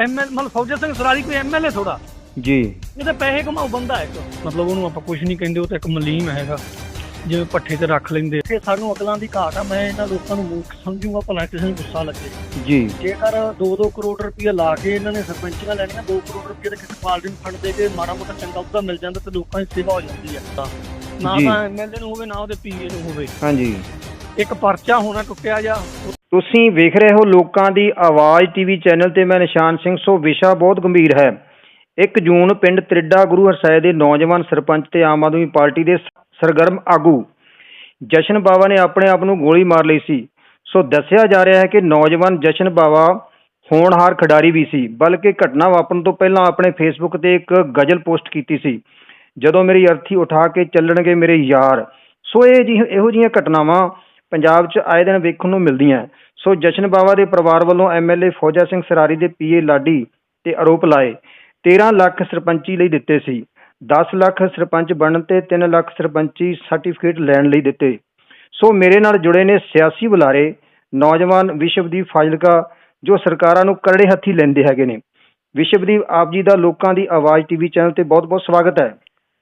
ML ਮਤਲਬ ਫੌਜਾ ਸਿੰਘ ਸਰਾਰੀ ਕੋਈ MLA ਥੋੜਾ ਜੀ। ਇਹ ਤਾਂ ਪੈਸੇ ਕਮਾਉ ਬੰਦਾ ਇੱਕ। ਮਤਲਬ ਉਹਨੂੰ ਆਪਾਂ ਕੁਝ ਨਹੀਂ ਕਹਿੰਦੇ ਉਹ ਤਾਂ ਇੱਕ ਮਲੀਮ ਹੈਗਾ। ਜਿਵੇਂ ਪੱਠੇ ਤੇ ਰੱਖ ਲੈਂਦੇ। ਤੇ ਸਾਨੂੰ ਅਕਲਾਂ ਦੀ ਘਾਟ ਆ ਮੈਂ ਇਹਨਾਂ ਲੋਕਾਂ ਨੂੰ ਮੂਰਖ ਸਮਝੂਗਾ ਭਲਾ ਕਿਸੇ ਨੂੰ ਗੁੱਸਾ ਲੱਗੇ। ਜੀ। ਜੇਕਰ 2-2 ਕਰੋੜ ਰੁਪਏ ਲਾ ਕੇ ਇਹਨਾਂ ਨੇ ਸਰਪੰਚੀਆਂ ਲੈਣੀਆਂ 2 ਕਰੋੜ ਰੁਪਏ ਦੇ ਕਿਸੇ ਪਾਰਟੀ ਨੂੰ ਫੰਡ ਦੇ ਕੇ ਮਾੜਾ ਮੋਟਾ ਚੰਗਾ ਉਹਦਾ ਮਿਲ ਜਾਂਦਾ ਤੇ ਲੋਕਾਂ ਦੀ ਸੇਵਾ ਹੋ ਜਾਂਦੀ ਹੈ ਤਾਂ ਨਾ। ਤਾਂ ਐਮਐਲਏ ਨੂੰ ਹੋਵੇ ਨਾ ਉਹਦੇ ਪੀਏ ਨੂੰ ਹੋਵੇ। ਹਾਂਜੀ। ਇੱਕ ਪਰਚਾ ਹੋਣਾ ਟੁੱਟਿਆ ਜਾਂ ਤੁਸੀਂ ਵੇਖ ਰਹੇ ਹੋ ਲੋਕਾਂ ਦੀ ਆਵਾਜ਼ ਟੀਵੀ ਚੈਨਲ ਤੇ ਮੈਂ ਨਿਸ਼ਾਨ ਸਿੰਘ, ਸੋ ਵਿਸ਼ਾ ਬਹੁਤ ਗੰਭੀਰ ਹੈ। 1 ਜੂਨ ਪਿੰਡ ਤ੍ਰਿੱਡਾ ਗੁਰੂ ਹਰਸਾਏ ਦੇ ਨੌਜਵਾਨ ਸਰਪੰਚ ਤੇ ਆਮ ਆਦਮੀ ਪਾਰਟੀ ਦੇ ਸਰਗਰਮ ਆਗੂ ਜਸ਼ਨ ਬਾਵਾ ਨੇ ਆਪਣੇ ਆਪ ਨੂੰ ਗੋਲੀ ਮਾਰ ਲਈ ਸੀ। ਸੋ ਦੱਸਿਆ ਜਾ ਰਿਹਾ ਹੈ ਕਿ ਨੌਜਵਾਨ ਜਸ਼ਨ ਬਾਵਾ ਹੋਣਹਾਰ ਖਿਡਾਰੀ ਵੀ ਸੀ, ਬਲਕਿ ਘਟਨਾ ਵਾਪਰਨ ਤੋਂ ਪਹਿਲਾਂ ਆਪਣੇ ਫੇਸਬੁੱਕ ਤੇ ਇੱਕ ਗਜ਼ਲ ਪੋਸਟ ਕੀਤੀ ਸੀ। ਜਦੋਂ ਮੇਰੀ ਅਰਥੀ ਉਠਾ ਕੇ ਚੱਲਣਗੇ ਮੇਰੇ ਯਾਰ। ਸੋ ਇਹ ਜਿਹੀ ਇਹੋ ਜਿਹੀਆਂ ਘਟਨਾਵਾਂ ਪੰਜਾਬ 'ਚ ਆਏ ਦਿਨ ਵੇਖਣ ਨੂੰ ਮਿਲਦੀਆਂ ਸੋ ਜਸ਼ਨ ਬਾਵਾ ਦੇ ਪਰਿਵਾਰ ਵੱਲੋਂ ਐਮਐਲਏ ਫੌਜਾ ਸਿੰਘ ਸਰਾਰੀ ਦੇ ਪੀਏ ਲਾਡੀ ਤੇ ਆਰੋਪ ਲਾਏ। 13 ਲੱਖ ਸਰਪੰਚੀ ਲਈ ਦਿੱਤੇ ਸੀ। 10 ਲੱਖ ਸਰਪੰਚ ਬਣਨ ਤੇ 3 ਲੱਖ ਸਰਪੰਚੀ ਸਰਟੀਫਿਕੇਟ ਲੈਣ ਲਈ ਦਿੱਤੇ। ਸੋ ਮੇਰੇ ਨਾਲ ਜੁੜੇ ਨੇ ਸਿਆਸੀ ਬੁਲਾਰੇ, ਨੌਜਵਾਨ ਵਿਸ਼ਵਦੀਪ ਫਾਜ਼ਿਲਕਾ, ਜੋ ਸਰਕਾਰਾਂ ਨੂੰ ਕਰੜੇ ਹੱਥੀ ਲੈਂਦੇ ਹੈਗੇ ਨੇ। ਵਿਸ਼ਵਦੀਪ ਆਪ ਜੀ ਦਾ ਲੋਕਾਂ ਦੀ ਆਵਾਜ਼ ਟੀਵੀ ਚੈਨਲ ਤੇ ਬਹੁਤ-ਬਹੁਤ ਸਵਾਗਤ ਹੈ।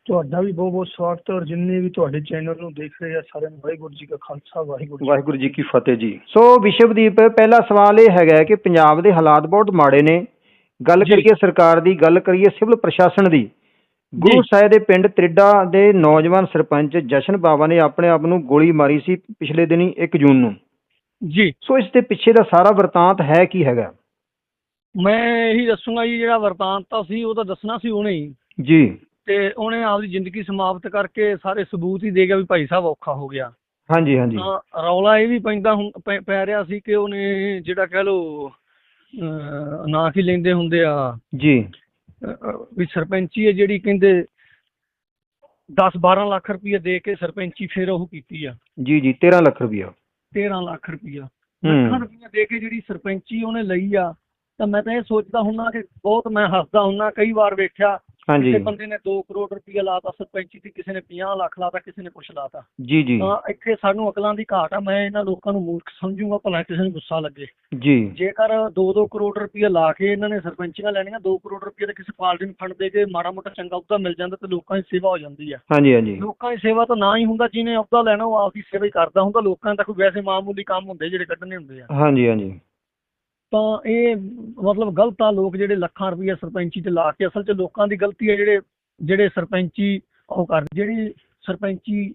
ਤੁਹਾਡਾ ਵੀ ਬਹੁਤ ਬਹੁਤ ਸਵਾਗਤ ਹੈ ਔਰ ਜਿੰਨੇ ਵੀ ਤੁਹਾਡੇ ਚੈਨਲ ਨੂੰ ਦੇਖ ਰਹੇ ਆ ਸਾਰਿਆਂ ਨੂੰ ਵਾਹਿਗੁਰੂ ਜੀ ਕਾ ਖਾਲਸਾ ਵਾਹਿਗੁਰੂ ਜੀ ਵਾਹਿਗੁਰੂ ਜੀ ਕੀ ਫਤਿਹ ਜੀ। ਸੋ ਵਿਸ਼ਵਦੀਪ ਪਹਿਲਾ ਸਵਾਲ ਇਹ ਹੈਗਾ ਕਿ ਪੰਜਾਬ ਦੇ ਹਾਲਾਤ ਬਹੁਤ ਮਾੜੇ ਨੇ। ਗੱਲ। ਕਰੀਏ ਸਰਕਾਰ ਦੀ ਗੱਲ ਕਰੀਏ ਸਿਵਲ ਪ੍ਰਸ਼ਾਸਨ ਦੀ। ਗੁਰੂ। ਸਾਹਿਬ ਦੇ ਪਿੰਡ ਤ੍ਰਿੱਡਾ ਦੇ ਨੌਜਵਾਨ ਸਰਪੰਚ ਜਸ਼ਨ ਬਾਵਾ ਨੇ ਆਪਣੇ ਆਪ ਨੂੰ ਗੋਲੀ ਮਾਰੀ ਸੀ ਪਿਛਲੇ ਦਿਨੀ 1 ਜੂਨ ਨੂੰ। ਜੀ। ਸੋ ਇਸ ਦੇ ਪਿੱਛੇ ਦਾ ਸਾਰਾ ਵਰਤਾਂਤ ਹੈ ਕੀ ਹੈਗਾ? ਮੈਂ ਇਹੀ ਦੱਸੂਗਾ ਜੀ ਜਿਹੜਾ ਵਰਤਾਂਤਾ ਸੀ ਉਹ ਤਾਂ ਦੱਸਣਾ ਸੀ ਉਹਨੇ ਹੀ। ਜੀ। ਤੇ ਉਹਨੇ ਆਪਦੀ ਜ਼ਿੰਦਗੀ ਸਮਾਪਤ ਕਰਕੇ ਸਾਰੇ ਸਬੂਤ ਹੀ ਦੇ ਗਿਆ ਵੀ ਭਾਈ ਸਾਹਿਬ ਔਖਾ ਹੋ ਗਿਆ। ਹਾਂਜੀ ਹਾਂਜੀ। ਤਾਂ ਰੌਲਾ ਇਹ ਵੀ ਪੈਂਦਾ ਹੁਣ ਪੈ- ਪੈ ਰਿਹਾ ਸੀ ਕਿ ਉਹਨੇ ਜਿਹੜਾ ਕਹਿ ਲੋ ਨਾਂ ਕੀ ਲੈਂਦੇ ਹੁੰਦੇ ਆ? ਜੀ। ਅਹ, ਅਹ, ਵੀ ਸਰਪੰਚੀ ਹੈ ਜਿਹੜੀ ਕਹਿੰਦੇ 10 12 ਲੱਖ ਰੁਪਏ ਦੇ ਕੇ ਸਰਪੰਚੀ ਫਿਰ ਉਹ ਕੀਤੀ ਆ। ਜੀ ਜੀ 13 ਲੱਖ ਰੁਪਇਆ 13 ਲੱਖ ਰੁਪਇਆ ਲੱਖਾਂ ਹੂੰ ਰੁਪਈਆ ਦੇ ਕੇ ਜਿਹੜੀ ਸਰਪੰਚੀ ਉਹਨੇ ਲਈ ਆ ਤਾਂ ਮੈਂ ਤਾਂ ਇਹ ਸੋਚਦਾ ਹੁੰਨਾ ਕਿ ਬਹੁਤ ਮੈਂ ਹੱਸਦਾ ਹੁੰਨਾ ਕਈ ਵਾਰ ਵੇਖਿਆ ਹਾਂਜੀ। ਕਿਸੇ ਬੰਦੇ ਨੇ 2 ਕਰੋੜ ਰੁਪਈਆ ਲਾਤਾ ਸਰਪੰਚੀ ਤੇ ਕਿਸੇ ਨੇ 50 ਲੱਖ ਲਾਤਾ ਕਿਸੇ ਨੇ ਕੁਛ ਲਾਤਾ। ਜੀ ਜੀ। ਤਾਂ ਇੱਥੇ ਸਾਨੂੰ ਅਕਲਾਂ ਦੀ ਘਾਟ ਆ ਮੈਂ ਇਹਨਾਂ ਲੋਕਾਂ ਨੂੰ ਮੂਰਖ ਸਮਝੂਗਾ ਭਲਾ ਕਿਸੇ ਨੂੰ ਗੁੱਸਾ ਲੱਗੇ। ਜੀ। ਜੇਕਰ 2-2 ਕਰੋੜ ਰੁਪਈਆ ਲਾ ਕੇ ਇਹਨਾਂ ਨੇ ਸਰਪੰਚੀਆਂ ਲੈਣੀਆਂ 2 ਕਰੋੜ ਰੁਪਈਆ ਦੇ ਕਿਸੇ ਪਾਰਟੀ ਨੂੰ ਫੰਡ ਦੇ ਕੇ ਮਾੜਾ ਮੋਟਾ ਚੰਗਾ ਉਹਦਾ ਮਿਲ ਜਾਂਦਾ ਤੇ ਲੋਕਾਂ ਦੀ ਸੇਵਾ ਹੋ ਜਾਂਦੀ ਆ। ਹਾਂਜੀ ਹਾਂਜੀ। ਲੋਕਾਂ ਦੀ ਸੇਵਾ ਤਾਂ ਨਾ ਹੀ ਹੁੰਦਾ ਜਿਹਨੇ ਅਹੁਦਾ ਲੈਣਾ ਉਹ ਆਪਦੀ ਸੇਵਾ ਹੀ ਕਰਦਾ ਹੁੰਦਾ। ਲੋਕਾਂ ਦਾ ਕੋਈ ਵੈਸੇ ਮਾਮੂਲੀ ਕੰਮ ਹੁੰਦੇ ਜਿਹੜੇ ਕੱਢਣੇ ਹੁੰਦੇ ਆ। ਹਾਂਜੀ ਹਾਂਜੀ। ਤਾਂ ਇਹ ਮਤਲਬ ਗਲਤ ਆ ਲੋਕ ਜਿਹੜੇ ਲੱਖਾਂ ਰੁਪਈਆ ਸਰਪੰਚੀ ਤੇ ਲਾ ਕੇ ਅਸਲ 'ਚ ਲੋਕਾਂ ਦੀ ਗਲਤੀ ਹੈ ਜਿਹੜੇ ਜਿਹੜੇ ਸਰਪੰਚੀ ਉਹ ਕਰ ਜਿਹੜੀ ਸਰਪੰਚੀ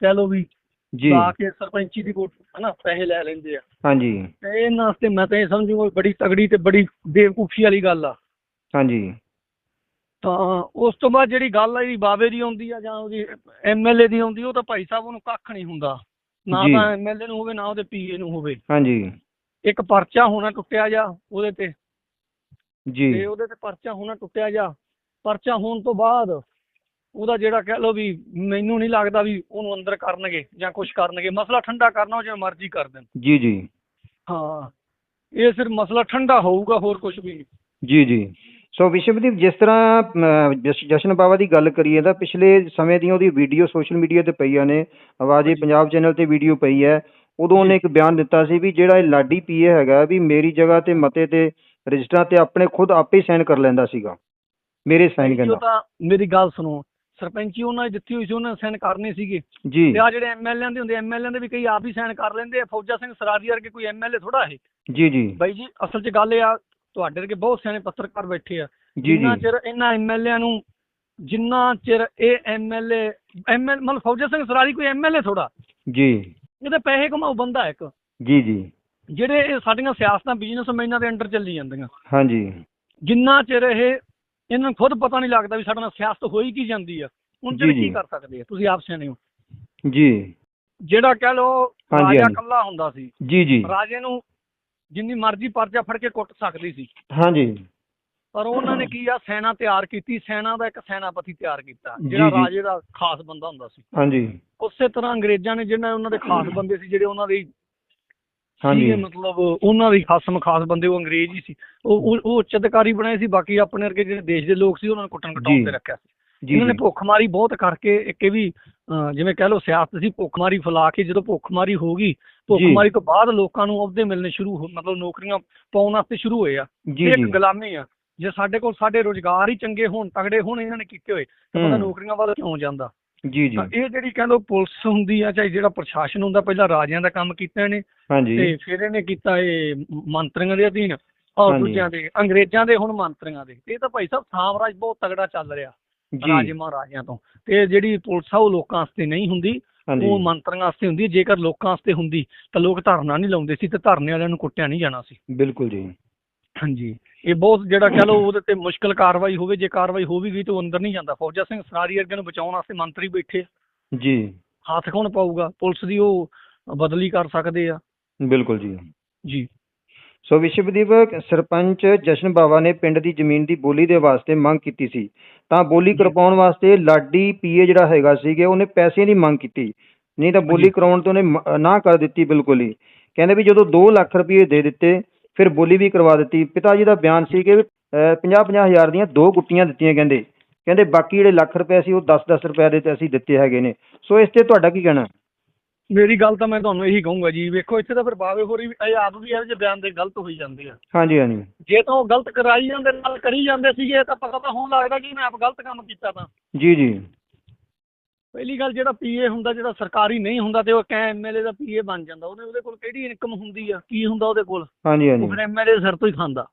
ਕਹਿ ਲਓ ਵੀ ਜੀ। ਲਾ ਕੇ ਸਰਪੰਚੀ ਦੀ ਵੋਟ ਹਨਾ ਪੈਸੇ ਲੈ ਲੈਂਦੇ ਆ। ਹਾਂਜੀ। ਤੇ ਇਹਨਾਂ ਵਾਸਤੇ ਮੈਂ ਤਾਂ ਇਹ ਸਮਝੂਗਾ ਬੜੀ ਤਗੜੀ ਤੇ ਬੜੀ ਬੇਵਕੂਫੀ ਵਾਲੀ ਗੱਲ ਆ। ਹਾਂਜੀ। ਤਾਂ ਉਸ ਤੋਂ ਬਾਅਦ ਜਿਹੜੀ ਗੱਲ ਆ ਬਾਬੇ ਦੀ ਆਉਂਦੀ ਆ ਜਾਂ ਉਹਦੀ ਐਮਐਲਏ ਦੀ ਆਉਂਦੀ ਉਹ ਤਾਂ ਭਾਈ ਸਾਹਿਬ ਉਹਨੂੰ ਕੱਖ ਨਹੀਂ ਹੁੰਦਾ। ਨਾ। ਤਾਂ ਐਮਐਲਏ ਨੂੰ ਹੋਵੇ ਨਾ ਉਹਦੇ ਪੀਏ ਨੂੰ ਹੋਵੇ। ਹਾਂਜੀ। ਇੱਕ ਪਰਚਾ ਹੋਣਾ ਟੁੱਟਿਆ ਜਾ ਉਹਦੇ ਤੇ। ਜੀ। ਤੇ ਉਹਦੇ ਤੇ ਪਰਚਾ ਹੋਣਾ ਟੁੱਟਿਆ ਜਾ। ਪਰਚਾ ਹੋਣ ਤੋਂ ਬਾਅਦ ਉਹਦਾ ਜਿਹੜਾ ਕਹਿ ਲਓ ਵੀ ਮੈਨੂੰ ਨਹੀਂ ਲੱਗਦਾ ਵੀ ਉਹਨੂੰ ਅੰਦਰ ਕਰਨਗੇ ਜਾਂ ਕੁਝ ਕਰਨਗੇ। ਮਸਲਾ ਠੰਡਾ ਕਰਨਾ ਉਹ ਜਿਵੇਂ ਮਰਜ਼ੀ ਕਰ ਦੇਣ। ਜੀ ਜੀ। ਹਾਂ। ਇਹ ਸਿਰਫ ਮਸਲਾ ਠੰਡਾ ਹੋਊਗਾ ਹੋਰ ਕੁਝ ਵੀ ਨਹੀਂ। ਜੀ ਜੀ। ਸੋ ਵਿਸ਼ਵਦੀਪ ਜਿਸ ਤਰ੍ਹਾਂ ਜਸ਼ਨ ਬਾਵਾ ਦੀ ਗੱਲ ਕਰੀਏ ਤਾਂ ਪਿਛਲੇ ਸਮੇਂ ਦੀਆਂ ਉਹਦੀ ਵੀਡੀਓ ਸੋਸ਼ਲ ਮੀਡੀਆ ਤੇ ਪਈਆਂ ਨੇ। ਆਵਾਜ਼ੇ ਪੰਜਾਬ ਚੈਨਲ ਤੇ ਵੀਡੀਓ ਪਈ ਹੈ। ਉਦੋਂ ਉਹਨੇ ਇੱਕ ਬਿਆਨ ਦਿੱਤਾ ਸੀ ਵੀ ਜਿਹੜਾ ਇਹ ਲਾਡੀ ਪੀਏ ਹੈਗਾ ਵੀ ਮੇਰੀ ਜਗ੍ਹਾ ਤੇ ਮਤੇ ਤੇ ਰਜਿਸਟਰਾਂ ਤੇ ਆਪਣੇ ਖੁਦ ਆਪੇ ਹੀ ਸਾਈਨ ਕਰ ਲੈਂਦਾ ਸੀਗਾ। ਮੇਰੇ ਸਾਈਨ ਉਹ ਕਹਿੰਦਾ ਤਾਂ ਮੇਰੀ ਗੱਲ ਸੁਣੋ ਸਰਪੰਚੀ ਉਹਨਾਂ ਨੇ ਦਿੱਤੀ ਹੋਈ ਸੀ ਉਹਨਾਂ ਨੇ ਸਾਈਨ ਕਰਨੇ ਸੀਗੇ। ਜੀ। ਤੇ ਆ ਜਿਹੜੇ ਐਮਐਲਏ ਦੇ ਹੁੰਦੇ ਐਮਐਲਏ ਦੇ ਵੀ ਕਈ ਆਪ ਹੀ ਸਾਈਨ ਕਰ ਲੈਂਦੇ ਆ ਫੌਜਾ ਸਿੰਘ ਸਰਾਰੀ ਵਰਗੇ ਕੋਈ ਐਮਐਲਏ ਥੋੜਾ ਹੈ ਜੀ ਜੀ। ਬਾਈ ਜੀ ਅਸਲ 'ਚ ਗੱਲ ਇਹ ਆ ਤੁਹਾਡੇ ਵਰਗੇ ਬਹੁਤ ਸਿਆਣੇ ਪੱਤਰਕਾਰ ਬੈਠੇ ਆ। ਜੀ ਜਿੰਨਾ ਜੀ ਚਿਰ ਇਹਨਾਂ ਐਮਐਲਏ ਨੂੰ ਜਿੰਨਾ ਚਿਰ ਇਹ ਐਮਐਲਏ ਐਮਐਲ ਮਤਲਬ ਫੌਜਾ ਸਿੰਘ ਸਰਾਰੀ ਕੋਈ ਐਮਐਲਏ ਥੋੜਾ ਜੀ। ਇਹਦੇ ਪੈਸੇ ਕਮਾਉ ਬੰਦਾ ਇੱਕ। ਜੀ ਜੀ। ਜਿਹੜੇ ਇਹ ਸਾਡੀਆਂ ਸਿਆਸਤਾਂ ਬਿਜ਼ਨਸਮੈਨਾਂ ਦੇ ਅੰਡਰ ਚੱਲੀ ਜਾਂਦੀਆਂ। ਹਾਂਜੀ। ਜਿੰਨਾ ਚਿਰ ਇਹ ਇਹਨਾਂ ਨੂੰ ਖੁਦ ਪਤਾ ਨਹੀਂ ਲੱਗਦਾ ਵੀ ਸਾਡੇ ਨਾਲ ਸਿਆਸਤ ਹੋਈ ਕੀ ਜਾਂਦੀ ਆ ਹੁਣ ਜੀ, ਚਿਰ ਜੀ। ਕੀ ਕਰ ਸਕਦੇ ਆ? ਤੁਸੀਂ ਆਪ ਸਿਆਣੇ ਹੋ। ਜੀ। ਜਿਹੜਾ ਕਹਿ ਲੋ ਹਾਂਜੀ, ਰਾਜਾ ਹਾਂਜੀ। ਕੱਲਾ ਹੁੰਦਾ ਸੀ। ਜੀ ਜੀ। ਰਾਜੇ ਨੂੰ ਜਿੰਨੀ ਮਰਜ਼ੀ ਪਰਚਾ ਫੜ ਕੇ ਕੁੱਟ ਸਕਦੀ ਸੀ। ਹਾਂਜੀ। ਪਰ ਉਹਨਾਂ ਨੇ ਕੀ ਆ ਸੈਨਾ ਤਿਆਰ ਕੀਤੀ ਸੈਨਾ ਦਾ ਇੱਕ ਸੈਨਾਪਤੀ ਤਿਆਰ ਕੀਤਾ ਜਿਹੜਾ। ਰਾਜੇ ਦਾ ਖਾਸ ਬੰਦਾ ਹੁੰਦਾ ਸੀ। ਹਾਂਜੀ। ਉਸੇ ਤਰ੍ਹਾਂ ਅੰਗਰੇਜ਼ਾਂ ਨੇ ਜਿਹਨਾਂ ਉਹਨਾਂ ਦੇ ਖਾਸ ਬੰਦੇ ਸੀ ਜਿਹੜੇ ਉਹਨਾਂ ਦੇ ਹਾਂਜੀ। ਮਤਲਬ ਉਹਨਾਂ ਦੀ ਖਾਸਮ ਖਾਸ ਬੰਦੇ ਉਹ ਅੰਗਰੇਜ਼ ਹੀ ਸੀ। ਉਹ ਉਹ- ਉੱਚ ਅਧਿਕਾਰੀ ਬਣਾਏ ਸੀ ਬਾਕੀ ਆਪਣੇ ਵਰਗੇ ਜਿਹੜੇ ਦੇਸ਼ ਦੇ ਲੋਕ ਸੀ ਉਹਨਾਂ ਨੂੰ ਕੁੱਟਣ ਕਟਾਉਣ। ਤੇ ਰੱਖਿਆ ਸੀ। ਜੀ ਇਹਨਾਂ ਨੇ ਭੁੱਖਮਾਰੀ ਬਹੁਤ ਕਰਕੇ ਇੱਕ ਇਹ ਵੀ ਜਿਵੇਂ ਕਹਿ ਲਓ ਸਿਆਸਤ ਸੀ ਭੁੱਖਮਾਰੀ ਫੈਲਾ ਕੇ ਜਦੋਂ ਭੁੱਖਮਾਰੀ ਹੋ ਗਈ ਭੁੱਖਮਾਰੀ ਤੋਂ ਬਾਅਦ ਲੋਕਾਂ ਨੂੰ ਅਹੁਦੇ ਮਿਲਣੇ ਸ਼ੁਰੂ ਹੋ ਮਤਲਬ ਨੌਕਰੀਆਂ ਪਾਉਣ ਵਾਸਤੇ ਸ਼ੁਰੂ ਹੋਏ ਆ। ਇੱਕ ਗੁਲਾਮੀ ਆ। ਜੇ ਸਾਡੇ ਕੋਲ ਸਾਡੇ ਰੋਜ਼ਗਾਰ ਹੀ ਚੰਗੇ ਹੋਣ ਤਗੜੇ ਹੋਣ ਇਹਨਾਂ ਨੇ ਕੀਤੇ ਹੋਏ ਤਾਂ ਬੰਦਾ। ਨੌਕਰੀਆਂ ਵੱਲ ਕਿਉਂ ਜਾਂਦਾ? ਜੀ ਜੀ। ਇਹ ਜਿਹੜੀ ਕਹਿੰਦੇ ਪੁਲਿਸ ਹੁੰਦੀ ਆ ਚਾਹੇ ਜਿਹੜਾ ਪ੍ਰਸ਼ਾਸਨ ਹੁੰਦਾ ਪਹਿਲਾਂ ਰਾਜਿਆਂ ਦਾ ਕੰਮ ਕੀਤਾ ਇਹਨੇ ਤੇ ਫਿਰ ਇਹਨੇ ਕੀਤਾ ਇਹ ਮੰਤਰੀਆਂ ਦੇ ਅਧੀਨ ਔਰ। ਦੂਜਿਆਂ ਦੇ ਅੰਗਰੇਜ਼ਾਂ ਦੇ ਹੁਣ ਮੰਤਰੀਆਂ ਦੇ। ਇਹ ਤਾਂ ਭਾਈ ਸਾਹਿਬ ਸਾਮਰਾਜ ਬਹੁਤ ਤਗੜਾ ਚੱਲ ਰਿਹਾ ਰਾਜੇ ਮਹਾਰਾਜਿਆਂ ਤੋਂ। ਤੇ ਜਿਹੜੀ ਪੁਲਿਸ ਆ ਉਹ ਲੋਕਾਂ ਵਾਸਤੇ ਨਹੀਂ ਹੁੰਦੀ ਉਹ ਮੰਤਰੀਆਂ ਵਾਸਤੇ ਹੁੰਦੀ। ਜੇਕਰ ਲੋਕਾਂ ਵਾਸਤੇ ਹੁੰਦੀ ਤਾਂ ਲੋਕ ਧਰਨਾ ਨਹੀਂ ਲਾਉਂਦੇ ਸੀ ਤੇ ਧਰਨੇ ਵਾਲਿਆਂ ਨੂੰ ਕੁੱਟਿਆ ਨਹੀਂ ਜਾਣਾ ਸੀ। ਬਿਲਕੁਲ ਜੀ। ਹਾਂਜੀ। ਇਹ ਬਹੁਤ ਜਿਹੜਾ ਕਹ ਲਓ ਉਹਦੇ ਤੇ ਮੁਸ਼ਕਲ ਕਾਰਵਾਈ ਹੋਵੇ ਜੇ ਕਾਰਵਾਈ ਹੋ ਵੀ ਗਈ ਤਾਂ ਉਹ ਅੰਦਰ ਨਹੀਂ ਜਾਂਦਾ। ਫੌਜਾ ਸਿੰਘ ਸਰਾਰੀ ਵਰਗੇ ਨੂੰ ਬਚਾਉਣ ਵਾਸਤੇ ਮੰਤਰੀ ਬੈਠੇ। ਜੀ। ਹੱਥ ਕੌਣ ਪਾਊਗਾ? ਪੁਲਿਸ ਦੀ ਉਹ ਬਦਲੀ ਕਰ ਸਕਦੇ ਆ। ਬਿਲਕੁਲ ਜੀ। ਜੀ। ਸੋ ਵਿਸ਼ਵਦੀਪ ਸਰਪੰਚ ਜਸ਼ਨ ਬਾਵਾ ਨੇ ਪਿੰਡ ਦੀ ਜ਼ਮੀਨ ਦੀ ਬੋਲੀ ਦੇ ਵਾਸਤੇ ਮੰਗ ਕੀਤੀ ਸੀ। ਤਾਂ ਬੋਲੀ। ਕਰਵਾਉਣ ਵਾਸਤੇ ਲਾਡੀ ਪੀਏ ਜਿਹੜਾ ਹੈਗਾ ਸੀਗੇ ਉਹਨੇ ਪੈਸੇ ਦੀ ਮੰਗ ਕੀਤੀ। ਨਹੀਂ ਤਾਂ ਬੋਲੀ। ਕਰਾਉਣ ਤੋਂ ਉਹਨੇ ਮ- ਨਾ ਕਰ ਦਿੱਤੀ ਬਿਲਕੁਲ ਹੀ। ਕਹਿੰਦੇ ਵੀ ਜਦੋਂ 2 ਲੱਖ ਰੁਪਏ ਦੇ ਦਿੱਤੇ ਫਿਰ ਬੋਲੀ ਵੀ ਕਰਵਾ ਦਿੱਤੀ। ਪਿਤਾ ਜੀ ਦਾ ਬਿਆਨ ਸੀ ਕਿ 50-50 ਹਜ਼ਾਰ ਦੀਆਂ ਦੋ ਗੁੱਟੀਆਂ ਦਿੱਤੀਆਂ ਕਹਿੰਦੇ। ਕਹਿੰਦੇ ਬਾਕੀ ਜਿਹੜੇ ਲੱਖ ਰੁਪਏ ਸੀ ਉਹ 10-10 ਰੁਪਏ ਦੇ ਤੇ ਅਸੀਂ ਦਿੱਤੇ ਹੈਗੇ ਨੇ। ਸੋ ਇਸ ਤੇ ਤੁਹਾਡਾ ਕੀ ਕਹਿਣਾ? ਮੇਰੀ ਗੱਲ ਤਾਂ ਮੈਂ ਤੁਹਾਨੂੰ ਇਹੀ ਕਹੂੰਗਾ ਜੀ। ਵੇਖੋ ਇੱਥੇ ਤਾਂ ਫਿਰ ਬਾਵੇ ਹੋਰੀ ਵੀ ਇਹ ਆਪ ਵੀ ਇਹੋ ਜਿਹੇ ਬਿਆਨ ਦੇ ਗਲਤ ਹੋਈ ਜਾਂਦੇ ਆ। ਹਾਂਜੀ ਹਾਂਜੀ। ਜੇ ਤਾਂ ਉਹ ਗਲਤ ਕਰਾਈ ਜਾਂਦੇ ਨਾਲ ਕਰੀ ਜਾਂਦੇ ਸੀਗੇ ਤਾਂ ਪਤਾ ਤਾਂ ਹੁਣ ਲੱਗਦਾ ਕਿ ਮੈਂ ਆਪ ਗਲਤ ਕੰਮ ਕੀਤਾ ਤਾਂ। ਜੀ ਜੀ। ਪਹਿਲੀ ਗੱਲ ਜਿਹੜਾ ਪੀਏ ਹੁੰਦਾ ਜਿਹੜਾ ਸਰਕਾਰੀ ਨਹੀਂ ਹੁੰਦਾ ਤੇ ਉਹ ਕੈ ਐਮਐਲਏ ਦਾ ਪੀਏ ਬਣ ਜਾਂਦਾ। ਉਹਦੇ ਉਹਦੇ ਕੋਲ ਕਿਹੜੀ ਇਨਕਮ ਹੁੰਦੀ ਆ? ਕੀ ਹੁੰਦਾ ਉਹਦੇ ਕੋਲ? ਹਾਂਜੀ ਉਹ ਹਾਂਜੀ ਫਿਰ ਐਮਐਲਏ ਸਿਰ ਤੋਂ ਹੀ ਖਾਂਦਾ।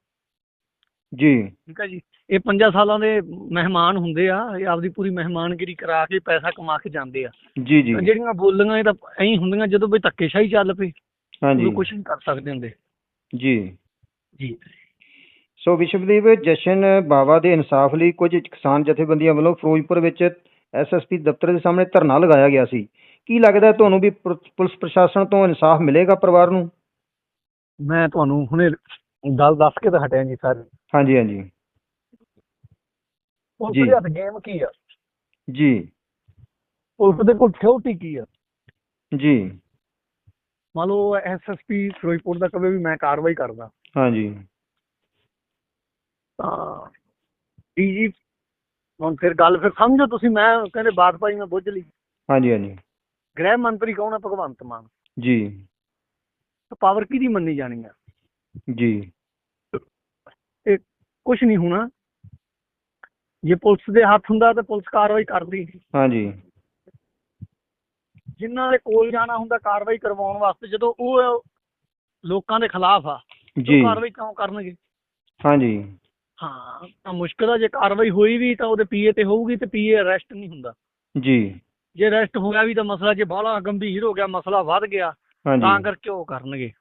ਜੀ। ਠੀਕ ਹੈ ਜੀ। ਇਹ ਪੰਜਾਂ ਸਾਲਾਂ ਦੇ ਮਹਿਮਾਨ ਹੁੰਦੇ ਆ ਇਹ ਆਪਦੀ ਪੂਰੀ ਮਹਿਮਾਨਗਿਰੀ ਕਰਾ ਕੇ ਪੈਸਾ ਕਮਾ ਕੇ ਜਾਂਦੇ ਆ। ਜੀ ਜੀ। ਜਿਹੜੀਆਂ ਬੋਲੀਆਂ ਇਹ ਤਾਂ ਐਂ ਹੁੰਦੀਆਂ ਜਦੋਂ ਵੀ ਧੱਕੇਸ਼ਾਹੀ ਚੱਲ ਪਈ ਹਾਂਜੀ। ਉਹ ਕੁਝ ਨਹੀਂ ਕਰ ਸਕਦੇ ਹੁੰਦੇ। ਜੀ। ਜੀ। ਸੋ ਵਿਸ਼ਵਦੀਪ ਜਸ਼ਨ ਬਾਵਾ ਦੇ ਇਨਸਾਫ ਲਈ ਕੁਝ ਕਿਸਾਨ ਜਥੇਬੰਦੀਆਂ ਵੱਲੋਂ ਫਿਰੋਜ਼ਪੁਰ ਵਿੱਚ ਐਸਐਸਪੀ ਦਫ਼ਤਰ ਦੇ ਸਾਹਮਣੇ ਧਰਨਾ ਲਗਾਇਆ ਗਿਆ ਸੀ। ਕੀ ਲੱਗਦਾ ਤੁਹਾਨੂੰ ਵੀ ਪੁ- ਪੁਲਿਸ ਪ੍ਰਸ਼ਾਸਨ ਤੋਂ ਇਨਸਾਫ ਮਿਲੇਗਾ ਪਰਿਵਾਰ ਨੂੰ? ਮੈਂ ਤੁਹਾਨੂੰ ਹੁਣੇ ਗੱਲ ਦੱਸ ਕੇ ਤਾਂ ਹਟਿਆ ਜੀ ਸਰ। ਹਾਂਜੀ ਹਾਂਜੀ। ਪੁਲਿਸ ਜੀ। ਦੇ ਹੱਥ ਗੇਮ ਕੀ ਆ? ਜੀ। ਪੁਲਿਸ ਦੇ ਕੋਲ ਸਿਕਿਉਰਿਟੀ ਕੀ ਆ? ਜੀ। ਮੰਨ ਲਓ ਐਸਐਸਪੀ ਫਿਰੋਜ਼ਪੁਰ ਦਾ ਕਵੇ ਵੀ ਮੈਂ ਕਾਰਵਾਈ ਕਰਦਾ। ਹਾਂਜੀ। ਤਾਂ ਡੀਜੀ ਹੁਣ ਫਿਰ ਗੱਲ ਫਿਰ ਸਮਝੋ ਤੁਸੀਂ ਮੈਂ ਕਹਿੰਦੇ ਬਾਤ ਭਾਈ ਮੈਂ ਬੁੱਝ ਲਈ। ਹਾਂਜੀ ਹਾਂਜੀ। ਗ੍ਰਹਿ ਮੰਤਰੀ ਕੌਣ ਹੈ ਭਗਵੰਤ ਮਾਨ। ਜੀ। ਤਾਂ ਪਾਵਰ ਕਿਹਦੀ ਮੰਨੀ ਜਾਣੀ ਆ? ਜੀ। ਕੁਝ ਨਹੀਂ ਹੋਣਾ। ਜੇ ਪੁਲਿਸ ਦੇ ਹੱਥ ਹੁੰਦਾ ਤਾਂ ਪੁਲਿਸ ਕਾਰਵਾਈ ਕਰਦੀ। ਹਾਂਜੀ। ਜਿਨ੍ਹਾਂ ਦੇ ਕੋਲ ਜਾਣਾ ਹੁੰਦਾ ਕਾਰਵਾਈ ਕਰਵਾਉਣ ਵਾਸਤੇ ਜਦੋਂ ਉਹ ਲੋਕਾਂ ਦੇ ਖਿਲਾਫ ਆ ਜੀ। ਕਾਰਵਾਈ ਕਿਉਂ ਕਰਨਗੇ? ਹਾਂਜੀ। ਹਾਂ ਤਾਂ ਮੁਸ਼ਕਲ ਆ ਜੇ ਕਾਰਵਾਈ ਹੋਈ ਵੀ ਤਾਂ ਉਹਦੇ ਪੀਏ ਤੇ ਹੋਊਗੀ ਤੇ ਪੀਏ ਅਰੈਸਟ ਨਹੀਂ ਹੁੰਦਾ। ਜੀ। ਜੇ ਅਰੈਸਟ ਹੋਇਆ ਵੀ ਤਾਂ ਮਸਲਾ ਜੇ ਬਾਹਲਾ ਗੰਭੀਰ ਹੋ ਗਿਆ ਮਸਲਾ ਵੱਧ ਗਿਆ ਤਾਂ ਕਰਕੇ ਉਹ ਕਰਨਗੇ।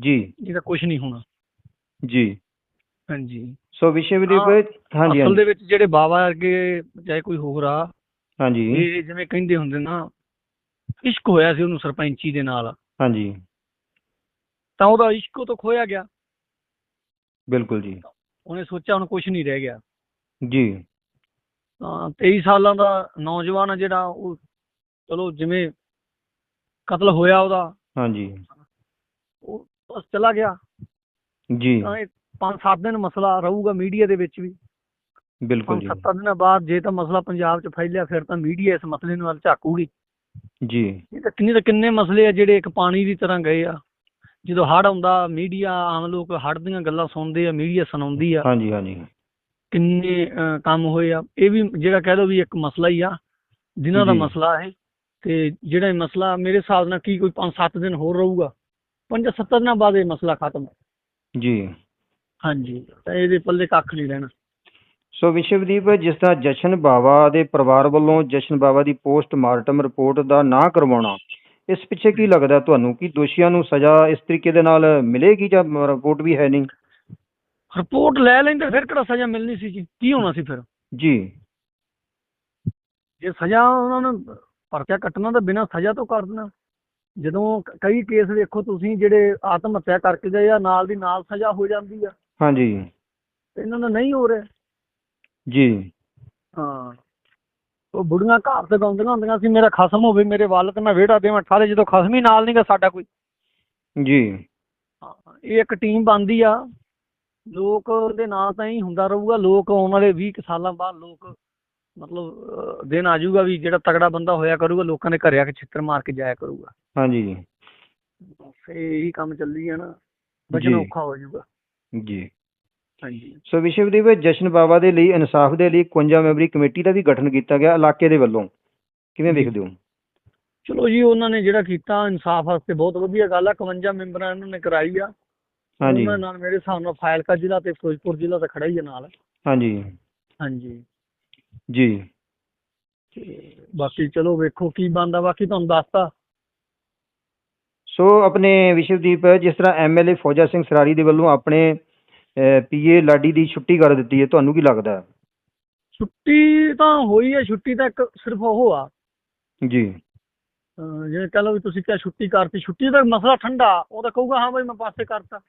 ਜੀ। ਤਾਂ ਕੁਝ ਨਹੀਂ ਹੋਣਾ। ਜੀ। ਹਾਂਜੀ। ਸੋ ਵਿਸ਼ਵਦੀਪ ਹਾਂ, ਹਾਂਜੀ ਅਸਲ ਦੇ ਵਿੱਚ ਜਿਹੜੇ ਬਾਬਾ ਵਰਗੇ ਚਾਹੇ ਕੋਈ ਹੋਰ ਆ ਹਾਂਜੀ। ਇਹ ਜਿਵੇਂ ਕਹਿੰਦੇ ਹੁੰਦੇ ਨਾ ਇਸ਼ਕ ਹੋਇਆ ਸੀ ਉਹਨੂੰ ਸਰਪੰਚੀ ਦੇ ਨਾਲ। ਹਾਂਜੀ। ਤਾਂ ਉਹਦਾ ਇਸ਼ਕ ਉਹ ਤੋਂ ਖੋਇਆ ਗਿਆ। ਬਿਲਕੁਲ ਜੀ। ਉਹਨੇ ਸੋਚਿਆ ਹੁਣ ਕੁਝ ਨਹੀਂ ਰਹਿ ਗਿਆ। ਜੀ। ਤਾਂ 23 ਸਾਲਾਂ ਦਾ ਨੌਜਵਾਨ ਆ ਜਿਹੜਾ ਉਹ ਚਲੋ ਜਿਵੇਂ ਕਤਲ ਹੋਇਆ ਉਹਦਾ। ਹਾਂਜੀ। ਉਹ ਬਸ ਚਲਾ ਗਿਆ। ਜੀ। ਤਾਂ ਇਹ ਪੰਜ ਸੱਤ ਦਿਨ ਮਸਲਾ ਰਹੂਗਾ ਮੀਡੀਆ ਦੇ ਵਿੱਚ ਵੀ। ਬਿਲਕੁਲ ਜੀ। ਸੱਤ ਦਿਨਾਂ ਬਾਅਦ ਜੇ ਤਾਂ ਮਸਲਾ ਪੰਜਾਬ 'ਚ ਫੈਲਿਆ ਫਿਰ ਤਾਂ ਮੀਡੀਆ ਇਸ ਮਸਲੇ ਨੂੰ ਵੱਲ ਝਾਕੂਗੀ। ਜੀ। ਇਹ ਤਾਂ ਕਿੰਨੇ ਤਾਂ ਕਿੰਨੇ ਮਸਲੇ ਆ ਜਿਹੜੇ ਇੱਕ ਪਾਣੀ ਦੀ ਤਰ੍ਹਾਂ ਗਏ ਆ। ਜਦੋਂ ਹੜ੍ਹ ਆਉਂਦਾ ਮੀਡੀਆ ਆਮ ਲੋਕ ਹੜ੍ਹ ਦੀਆਂ ਗੱਲਾਂ ਸੁਣਦੇ ਆ ਮੀਡੀਆ ਸੁਣਾਉਂਦੀ ਆ। ਹਾਂਜੀ ਹਾਂਜੀ। ਕਿੰਨੇ ਅਹ, ਕੰਮ ਹੋਏ ਆ। ਇਹ ਵੀ ਜਿਹੜਾ ਕਹਿ ਲਓ ਵੀ ਇੱਕ ਮਸਲਾ ਹੀ ਆ ਜਿਨ੍ਹਾਂ ਦਾ ਜੀ। ਮਸਲਾ ਹੈ ਤੇ ਜਿਹੜਾ ਇਹ ਮਸਲਾ ਮੇਰੇ ਹਿਸਾਬ ਨਾਲ ਕੀ ਕੋਈ 5-7 ਦਿਨ ਹੋਰ ਰਹੂਗਾ। 5-7 ਦਿਨਾਂ ਬਾਅਦ ਇਹ ਮਸਲਾ ਖਤਮ। ਜੀ। ਹਾਂਜੀ। ਤਾਂ ਇਹਦੇ ਪੱਲੇ ਕੱਖ ਨਹੀਂ ਰਹਿਣਾ। ਸੋ ਵਿਸ਼ਵਦੀਪ ਜਿਸ ਦਾ ਜਸ਼ਨ ਬਾਵਾ ਦੇ ਪਰਿਵਾਰ ਵੱਲੋਂ ਜਸ਼ਨ ਬਾਵਾ ਦੀ ਪੋਸਟਮਾਰਟਮ ਰਿਪੋਰਟ ਦਾ ਨਾ ਕਰਵਾਉਣਾ ਇਸ ਪਿੱਛੇ ਕੀ ਲੱਗਦਾ ਤੁਹਾਨੂੰ ਕਿ ਦੋਸ਼ੀਆਂ ਨੂੰ ਸਜ਼ਾ ਇਸ ਤਰੀਕੇ ਦੇ ਨਾਲ ਮਿਲੇਗੀ ਜਾਂ ਰਿਪੋਰਟ ਵੀ ਹੈ ਨਹੀਂ? ਰਿਪੋਰਟ ਲੈ ਲੈਂਦੇ ਫਿਰ ਕਿਹੜਾ ਸਜ਼ਾ ਮਿਲਣੀ ਸੀ ਜੀ? ਕੀ ਹੋਣਾ ਸੀ ਫਿਰ? ਜੀ। ਜੇ ਸਜ਼ਾ ਉਹਨਾਂ ਨੂੰ ਪਰਚਾ ਕੱਟਣਾ ਤਾਂ ਬਿਨਾਂ ਸਜ਼ਾ ਤੋਂ ਕਰ ਦੇਣਾ। ਜਦੋਂ ਕਈ ਕੇਸ ਵੇਖੋ ਤੁਸੀਂ ਜਿਹੜੇ ਆਤਮ ਹੱਤਿਆ ਕਰਕੇ ਗਏ ਆ ਨਾਲ ਦੀ ਨਾਲ ਸਜ਼ਾ ਹੋ ਜਾਂਦੀ ਆ। ਹਾਂਜੀ। ਇਹਨਾਂ ਦਾ ਨਹੀਂ ਹੋ ਰਿਹਾ। ਜੀ। ਹਾਂ। ਉਹ ਬੁੜੀਆਂ ਘਰ ਤੇ ਗਾਉਂਦੀਆਂ ਹੁੰਦੀਆਂ ਸੀ ਮੇਰਾ ਖਸਮ ਹੋਵੇ ਮੇਰੇ ਵੱਲ ਤੇ ਮੈਂ ਵਿਹੜਾ ਦੇਵਾਂ ਠਾਲੇ ਜਦੋਂ ਖਸਮ ਹੀ ਨਾਲ ਨਹੀਂਗਾ ਸਾਡਾ ਕੋਈ। ਜੀ। ਇਹ ਇੱਕ ਟੀਮ ਬਣਦੀ ਆ। ਲੋਕ ਦੇ ਨਾਂ ਤਾਂ ਹੀ ਹੁੰਦਾ ਰਹੂਗਾ ਲੋਕ ਆਉਣ ਵਾਲੇ 20 ਕੁ ਸਾਲਾਂ ਬਾਅਦ ਲੋਕ ਮਤਲਬ ਦਿਨ ਆ ਜਾਊਗਾ ਵੀ ਜਿਹੜਾ ਤਗੜਾ ਬੰਦਾ ਹੋਇਆ ਕਰੂਗਾ ਲੋਕਾਂ ਦੇ ਘਰੇ ਆ ਕੇ ਛਿੱਤਰ ਮਾਰ ਕੇ ਜਾਇਆ ਕਰੂਗਾ। ਹਾਂਜੀ ਜੀ। ਬਸ ਇਹੀ ਕੰਮ ਚੱਲੀ ਆ ਨਾ ਜੀ। ਬਚਣਾ ਔਖਾ ਹੋ ਜਾਊਗਾ। ਜੀ। ਹਾਂਜੀ। ਸੋ ਵਿਸ਼ਵਦੀਪ ਜਸ਼ਨ ਬਾਬਾ ਦੇ ਲਈ ਇਨਸਾਫ ਦੇ ਲਈ 51 ਮੈਂਬਰੀ ਕਮੇਟੀ ਦਾ ਵੀ ਗਠਨ ਕੀਤਾ ਗਿਆ ਇਲਾਕੇ ਦੇ ਵੱਲੋਂ। ਕਿਵੇਂ। ਵੇਖਦੇ ਹੋ? ਚਲੋ ਜੀ ਉਹਨਾਂ ਨੇ ਜਿਹੜਾ ਕੀਤਾ ਇਨਸਾਫ ਵਾਸਤੇ ਬਹੁਤ ਵਧੀਆ ਗੱਲ ਆ 51 ਮੈਂਬਰਾਂ ਇਹਨਾਂ ਨੇ ਕਰਾਈ ਆ। ਹਾਂਜੀ। ਉਹਨਾਂ ਨਾਲ ਮੇਰੇ ਹਿਸਾਬ ਨਾਲ ਫਾਇਲਕਾ ਜ਼ਿਲ੍ਹਾ ਤੇ ਫਿਰੋਜ਼ਪੁਰ ਜ਼ਿਲ੍ਹਾ ਤਾਂ ਖੜਾ ਹੀ ਆ ਨਾਲ। ਹਾਂਜੀ। ਹਾਂਜੀ। ਜੀ। ਬਾਕੀ ਚਲੋ ਵੇਖੋ ਕੀ ਬਣਦਾ ਬਾਕੀ ਤੁਹਾਨੂੰ ਦੱਸਤਾ। ਸੋ ਆਪਣੇ ਵਿਸ਼ਵਦੀਪ ਜਿਸ ਤਰ੍ਹਾਂ ਐਮਐਲਏ ਫੌਜਾ ਸਿੰਘ ਸਰਾਰੀ ਦੇ ਵੱਲੋਂ ਆਪਣੇ ਪੀਏ ਲਾਡੀ ਦੀ ਛੁੱਟੀ ਕਰ ਦਿੱਤੀ ਹੈ ਤੁਹਾਨੂੰ ਕੀ ਲੱਗਦਾ ਹੈ? ਛੁੱਟੀ ਤਾਂ ਹੋਈ ਹੈ ਛੁੱਟੀ ਤਾਂ ਇੱਕ ਸਿਰਫ ਉਹ ਆ। ਜੀ। ਅਹ ਜਿਵੇਂ ਕਹ ਲਓ ਵੀ ਤੁਸੀਂ ਕਿਹਾ ਛੁੱਟੀ ਕਰਤੀ ਛੁੱਟੀ ਦਾ ਮਸਲਾ ਠੰਡਾ ਉਹ ਤਾਂ ਕਹੂਗਾ ਹਾਂ ਬਈ ਮੈਂ ਪਾਸੇ ਕਰਤਾ।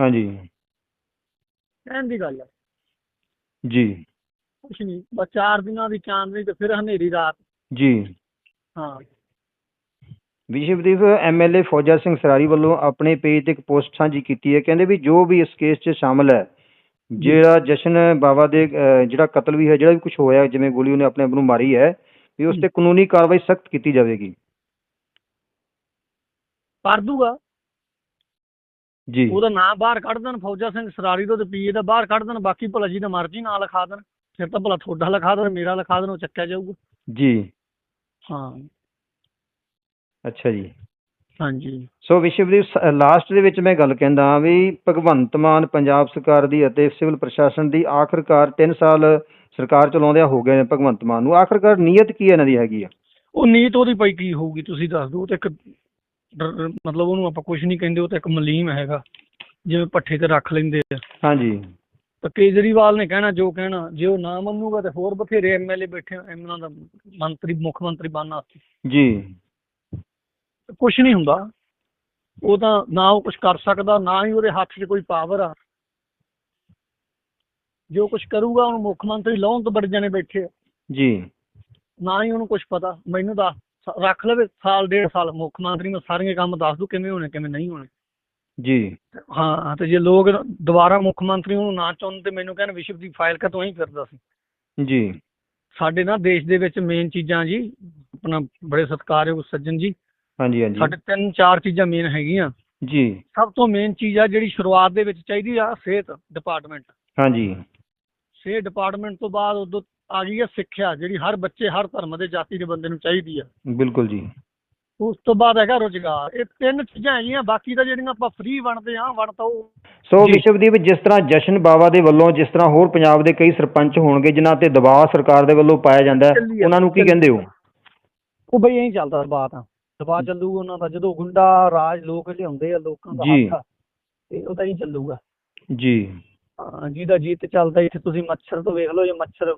ਹਾਂਜੀ। ਕਹਿਣ ਦੀ ਗੱਲ ਹੈ। ਜੀ। ਕੁਛ ਨਹੀਂ ਬਸ ਚਾਰ ਦਿਨਾਂ ਦੀ ਚਾਂਦਨੀ ਤੇ ਫਿਰ ਹਨੇਰੀ ਰਾਤ। ਜੀ। ਹਾਂ। ਵਿਸ਼ਵਦੀਪ ਐਮਐਲਏ ਫੌਜਾ ਸਿੰਘ ਸਰਾਰੀ ਵੱਲੋਂ ਆਪਣੇ ਪੇਜ ਤੇ ਇੱਕ ਪੋਸਟ ਸਾਂਝੀ ਕੀਤੀ ਹੈ। ਕਹਿੰਦੇ ਵੀ ਜੋ ਵੀ ਇਸ ਕੇਸ 'ਚ ਸ਼ਾਮਲ ਹੈ ਜਿਹੜਾ ਜਸ਼ਨ ਬਾਬਾ ਦੇ ਅਹ, ਜਿਹੜਾ ਕਤਲ ਵੀ ਹੈ ਜਿਹੜਾ ਵੀ ਕੁਝ ਹੋਇਆ ਜਿਵੇਂ ਗੋਲੀ ਉਹਨੇ ਆਪਣੇ ਆਪ ਨੂੰ ਮਾਰੀ ਹੈ ਵੀ ਉਸ ਤੇ ਕਾਨੂੰਨੀ ਕਾਰਵਾਈ ਸਖਤ ਕੀਤੀ ਜਾਵੇਗੀ। ਕਰ ਦੂਗਾ। ਜੀ। ਉਹਦਾ ਨਾਂ ਬਾਹਰ ਕੱਢ ਦੇਣ ਫੌਜਾ ਸਿੰਘ ਸਰਾਰੀ ਤੋਂ ਤੇ ਪੀਏ ਦਾ ਬਾਹਰ ਕੱਢ ਦੇਣ ਬਾਕੀ ਭਲਾ ਜੀ ਦਾ ਮਰਜ਼ੀ ਨਾਂ ਲਿਖਾ ਦੇਣ। ਫਿਰ ਤਾਂ ਭਲਾ ਤੁਹਾਡਾ ਲਿਖਾ ਦੇਣ ਮੇਰਾ ਲਿਖਾ ਦੇਣ ਉਹ ਚੱਕਿਆ ਜਾਊਗਾ। ਜੀ। ਹਾਂ। ਅੱਛਾ ਜੀ। ਹਾਂਜੀ। ਸੋ ਵਿਸ਼ਵਦੀਪ ਲਾਸਟ ਦੇ ਵਿੱਚ ਮੈਂ ਗੱਲ ਕਹਿੰਦਾ ਵੀ ਭਗਵੰਤ ਮਾਨ ਪੰਜਾਬ ਸਰਕਾਰ ਦੀ ਅਤੇ ਸਿਵਲ ਪ੍ਰਸ਼ਾਸਨ ਦੀ ਆਖਰਕਾਰ 3 ਸਾਲ ਸਰਕਾਰ ਚਲਾਉਂਦਿਆਂ ਹੋ ਗਏ ਨੇ ਭਗਵੰਤ ਮਾਨ ਨੂੰ। ਆਖਰਕਾਰ ਨੀਅਤ ਕੀ ਇਹਨਾਂ ਦੀ ਹੈਗੀ ਆ? ਉਹ ਨੀਤ ਉਹਦੀ ਪਈ ਕੀ ਹੋਊਗੀ ਤੁਸੀਂ ਦੱਸ ਦਿਓ। ਉਹ ਤਾਂ ਇੱਕ ਡਰ- ਮਤਲਬ ਉਹਨੂੰ ਆਪਾਂ ਕੁਝ ਨਹੀਂ ਕਹਿੰਦੇ ਉਹ ਤਾਂ ਇੱਕ ਮਲੀਮ ਹੈਗਾ। ਜਿਵੇਂ ਪੱਠੇ ਤੇ ਰੱਖ ਲੈਂਦੇ ਆ। ਹਾਂਜੀ। ਤਾਂ ਕੇਜਰੀਵਾਲ ਨੇ ਕਹਿਣਾ ਜੋ ਕਹਿਣਾ ਜੇ ਉਹ ਨਾ ਮੰਨੂਗਾ ਤੇ ਹੋਰ ਬਥੇਰੇ ਐਮਐਲਏ ਬੈਠੇ ਆ, ਇਹਨਾਂ ਦਾ ਮੰਤਰੀ ਮੁੱਖ ਮੰਤਰੀ ਬਣਨ ਵਾਸਤੇ। ਜੀ। ਕੁਝ ਨਹੀਂ ਹੁੰਦਾ। ਉਹ ਤਾਂ ਨਾ ਉਹ ਕੁਝ ਕਰ ਸਕਦਾ ਨਾ ਹੀ ਉਹਦੇ ਹੱਥ 'ਚ ਕੋਈ ਪਾਵਰ ਆ। ਜੋ ਕੁਝ ਕਰੂਗਾ ਉਹਨੂੰ ਮੁੱਖ ਮੰਤਰੀ ਤੋਂ ਬੜੇ ਜਣੇ ਬੈਠੇ ਆ। ਜੀ। ਨਾ ਹੀ ਉਹਨੂੰ ਕੁਝ ਪਤਾ। ਮੈਨੂੰ ਦੱਸ ਰੱਖ ਲਵੇ ਸਾਲ ਡੇਢ ਸਾਲ ਮੁੱਖ ਮੰਤਰੀ ਮੈਂ ਸਾਰੀਆਂ ਕੰਮ ਦੱਸ ਦੂ ਕਿਵੇਂ ਹੋਣੇ ਕਿਵੇਂ ਨਹੀਂ ਹੋਣੇ। ਜੀ। ਹਾਂ ਤੇ ਜੇ ਲੋਕ ਦੁਬਾਰਾ ਮੁੱਖ ਮੰਤਰੀ ਉਹਨੂੰ ਨਾ ਚੁਣਨ ਤੇ ਮੈਨੂੰ ਕਹਿਣ ਵਿਸ਼ਵ ਦੀ ਫਾਈਲ ਕਾ ਤੋਂ ਹੀ ਫਿਰਦਾ ਸੀ। ਜੀ। ਸਾਡੇ ਨਾ ਦੇਸ਼ ਦੇ ਵਿੱਚ ਮੇਨ ਚੀਜ਼ਾਂ ਜੀ ਆਪਣਾ ਬੜੇ ਸਤਿਕਾਰਯੋਗ ਸੱਜਣ ਜੀ। ਹਾਂਜੀ ਹਾਂਜੀ। ਸਾਡੇ ਤਿੰਨ ਚਾਰ ਚੀਜ਼ਾਂ ਮੇਨ ਹੈਗੀਆਂ। ਜੀ। ਸਭ ਤੋਂ ਮੇਨ ਚੀਜ਼ ਆ ਜਿਹੜੀ ਸ਼ੁਰੂਆਤ ਦੇ ਵਿੱਚ ਚਾਹੀਦੀ ਆ ਸਿਹਤ ਡਿਪਾਰਟਮੈਂਟ ਹਾਂਜੀ। ਸਿਹਤ ਡਿਪਾਰਟਮੈਂਟ ਤੋਂ ਬਾਅਦ ਉਦੋਂ ਆ ਗਈ ਆ ਸਿੱਖਿਆ ਜਿਹੜੀ ਹਰ ਬੱਚੇ ਹਰ ਧਰਮ ਦੇ ਜਾਤੀ ਦੇ ਬੰਦੇ ਨੂੰ ਚਾਹੀਦੀ ਆ। ਬਿਲਕੁਲ ਜੀ। ਉਸ ਤੋਂ ਬਾਅਦ ਹੈਗਾ ਰੋਜ਼ਗਾਰ। ਇਹ ਤਿੰਨ ਚੀਜ਼ਾਂ ਹੈਗੀਆਂ ਬਾਕੀ ਤਾਂ ਜਿਹੜੀਆਂ ਆਪਾਂ ਫ੍ਰੀ ਵੰਡਦੇ ਆ ਵੰਡਤਾ ਉਹ ਸੋ। ਵਿਸ਼ਵਦੀਪ ਜਿਸ ਤਰ੍ਹਾਂ ਜਸ਼ਨ ਬਾਬਾ ਦੇ ਵੱਲੋਂ ਜਿਸ ਤਰ੍ਹਾਂ ਹੋਰ ਪੰਜਾਬ ਦੇ ਕਈ ਸਰਪੰਚ ਹੋਣਗੇ ਜਿਨ੍ਹਾਂ ਤੇ ਦਬਾਅ ਸਰਕਾਰ ਦੇ ਵੱਲੋਂ ਪਾਇਆ ਜਾਂਦਾ ਹੈ ਚੱਲੀ ਆ, ਉਹਨਾਂ ਨੂੰ ਕੀ ਚੱਲੀ ਕਹਿੰਦੇ ਹੋ? ਉਹ ਬਈ ਐਂ ਚੱਲਦਾ ਦਬਾਅ ਤਾਂ ਦਬਾਅ ਚੱਲੂਗਾ ਉਹਨਾਂ ਦਾ ਜਦੋਂ ਗੁੰਡਾ ਰਾਜ ਲੋਕ ਲਿਆਉਂਦੇ ਆ ਲੋਕਾਂ ਦਾ ਜੀ। ਹੱਥ ਤੇ ਉਹ ਤਾਂ ਹੀ ਚੱਲੂਗਾ। ਜੀ। ਹਾਂ, ਜਿਹਦਾ ਜੀਤ ਚੱਲਦਾ ਇੱਥੇ ਤੁਸੀਂ ਮੱਛਰ ਤੋਂ ਵੇਖ ਲਓ ਜੇ ਮੱਛਰ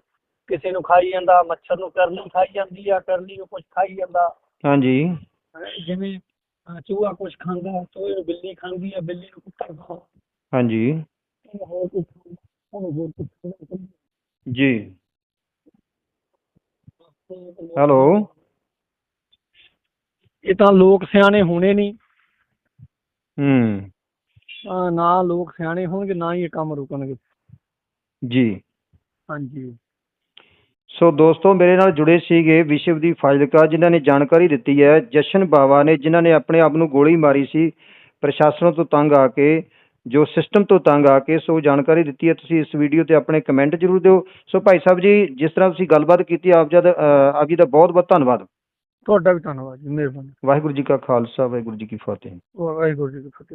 ਕਿਸੇ ਨੂੰ ਖਾਈ ਜਾਂਦਾ ਮੱਛਰ ਨੂੰ ਕਰਲੀ ਖਾਈ ਜਾਂਦੀ ਆ ਕਰਲੀ ਨੂੰ ਕੁਝ ਖਾਈ ਜਾਂਦਾ। ਹਾਂਜੀ। ਹੈਂ, ਜਿਵੇਂ ਅਹ, ਚੂਹਾ ਕੁਝ ਖਾਂਦਾ ਚੂਹੇ ਨੂੰ ਬਿੱਲੀ ਖਾਂਦੀ ਆ ਬਿੱਲੀ ਨੂੰ ਕੁੱਤਾ ਖਾਂਦਾ ਹਾਂਜੀ। ਉਹਨੂੰ ਹੋਰ ਕੁਝ ਖਾਂਦਾ, ਉਹਨੂੰ ਹੋਰ ਕੁਝ ਖਾਂਦਾ। ਜੀ। ਹੈਲੋ। ਇਹ ਤਾਂ ਲੋਕ ਸਿਆਣੇ ਹੋਣੇ ਨਹੀਂ। ਹੂੰ। ਅਹ, ਨਾ ਲੋਕ ਸਿਆਣੇ ਹੋਣਗੇ ਨਾ ਹੀ ਇਹ ਕੰਮ ਰੁਕਣਗੇ। ਜੀ। ਹਾਂਜੀ। ਸੋ ਦੋਸਤੋ ਮੇਰੇ ਨਾਲ ਜੁੜੇ ਸੀਗੇ ਵਿਸ਼ਵ ਦੀ ਫਾਜ਼ਿਲਕਾ ਜਿਨ੍ਹਾਂ ਨੇ ਜਾਣਕਾਰੀ ਦਿੱਤੀ ਹੈ। ਜਸ਼ਨ ਬਾਵਾ ਨੇ ਜਿਨ੍ਹਾਂ ਨੇ ਆਪਣੇ ਆਪ ਨੂੰ ਗੋਲੀ ਮਾਰੀ ਸੀ ਪ੍ਰਸ਼ਾਸਨ ਤੋਂ ਤੰਗ ਆ ਕੇ ਜੋ ਸਿਸਟਮ ਤੋਂ ਤੰਗ ਆ ਕੇ ਸੋ ਜਾਣਕਾਰੀ ਦਿੱਤੀ ਹੈ। ਤੁਸੀਂ ਇਸ ਵੀਡੀਓ ਤੇ ਆਪਣੇ ਕਮੈਂਟ ਜ਼ਰੂਰ ਦਿਓ। ਸੋ ਭਾਈ ਸਾਹਿਬ ਜੀ ਜਿਸ ਤਰ੍ਹਾਂ ਤੁਸੀਂ ਗੱਲਬਾਤ ਕੀਤੀ ਆਪ ਜਦ ਅ, ਆਪ ਜੀ ਦਾ ਬਹੁਤ ਬਹੁਤ ਧੰਨਵਾਦ। ਤੁਹਾਡਾ ਵੀ ਧੰਨਵਾਦ ਜੀ ਮਿਹਰਬਾਨੀ। ਵਾਹਿਗੁਰੂ ਜੀ ਕਾ ਖਾਲਸਾ ਵਾਹਿਗੁਰੂ ਜੀ ਕੀ ਫਤਿਹ। ਵਾਹਿਗੁਰੂ ਜੀ ਕੀ ਫਤਿਹ।